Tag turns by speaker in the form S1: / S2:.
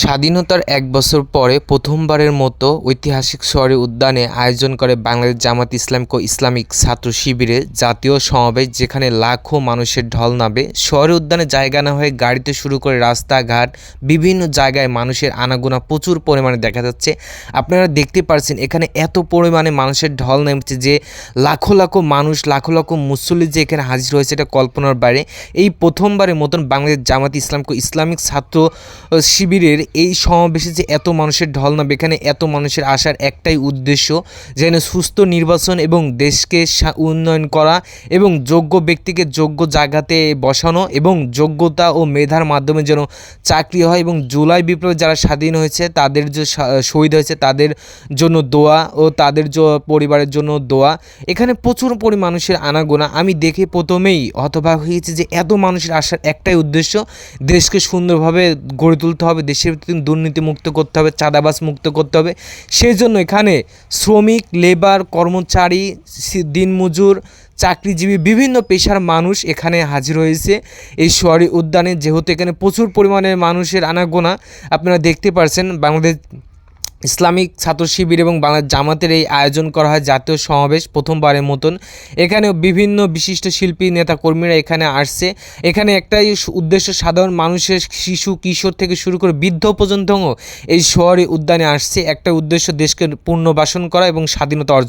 S1: স্বাধীনতার এক বছর পরে প্রথমবারের মতো ঐতিহাসিক শহরে উদ্যানে আয়োজন করে বাংলাদেশ জামাত ইসলামিক ও ইসলামিক ছাত্র শিবিরের জাতীয় সমাবেশ, যেখানে লাখো মানুষের ঢল নামে শহরে উদ্যানে জায়গা না হয়ে গাড়িতে শুরু করে রাস্তাঘাট, বিভিন্ন জায়গায় মানুষের আনাগোনা প্রচুর পরিমাণে দেখা যাচ্ছে। আপনারা দেখতে পারছেন এখানে এত পরিমাণে মানুষের ঢল নেমেছে যে লাখো লাখো মানুষ, লাখো লাখো মুসল্লি যে এখানে হাজির হয়েছে, এটা কল্পনার বাইরে। এই প্রথমবারের মতন বাংলাদেশ জামাত ইসলামিক ও ইসলামিক ছাত্র শিবিরের এই সমাবেশে যে এত মানুষের ঢল নামবে, এখানে এত মানুষের আসার একটাই উদ্দেশ্য যেন সুস্থ নির্বাচন এবং দেশকে উন্নয়ন করা এবং যোগ্য ব্যক্তিকে যোগ্য জায়গাতে বসানো এবং যোগ্যতা ও মেধার মাধ্যমে যেন চাকরি হয় এবং জুলাই বিপ্লবে যারা স্বাধীন হয়েছে, তাদের যে শহীদ হয়েছে, তাদের জন্য দোয়া ও তাদের পরিবারের জন্য দোয়া। এখানে প্রচুর পরি মানুষের আনাগোনা। আমি দেখে প্রথমেই হতবাক হয়েছি যে এত মানুষের আসার একটাই উদ্দেশ্য, দেশকে সুন্দরভাবে গড়ে তুলতে হবে, দেশের ভিতরে দুর্নীতি মুক্ত করতে হবে চাঁদাবাস মুক্ত করতে হবে। সেই জন্য এখানে শ্রমিক, লেবার, কর্মচারী দিনমজুর, চাকরিজীবী বিভিন্ন পেশার মানুষ এখানে হাজির হয়েছে। এই সোয়ারি উদ্যানে যেহেতু এখানে প্রচুর পরিমাণে মানুষের আনাগোনা, আপনারা দেখতে পারছেন, বাংলাদেশ ইসলামিক ছাত্র শিবির এবং বাংলা জামাতের এই আয়োজন করা হয় জাতীয় সমাবেশ প্রথমবারের মতন। এখানে বিভিন্ন বিশিষ্ট শিল্পী নেতা কর্মীরা এখানে আসছে। এখানে একটাই উদ্দেশ্য সাধারণ মানুষের শিশু, কিশোর থেকে শুরু করে বৃদ্ধ পর্যন্ত এই শহরে উদ্যানে আসছে। একটা উদ্দেশ্য দেশকে পুনর্বাসন করা এবং স্বাধীনতা অর্জন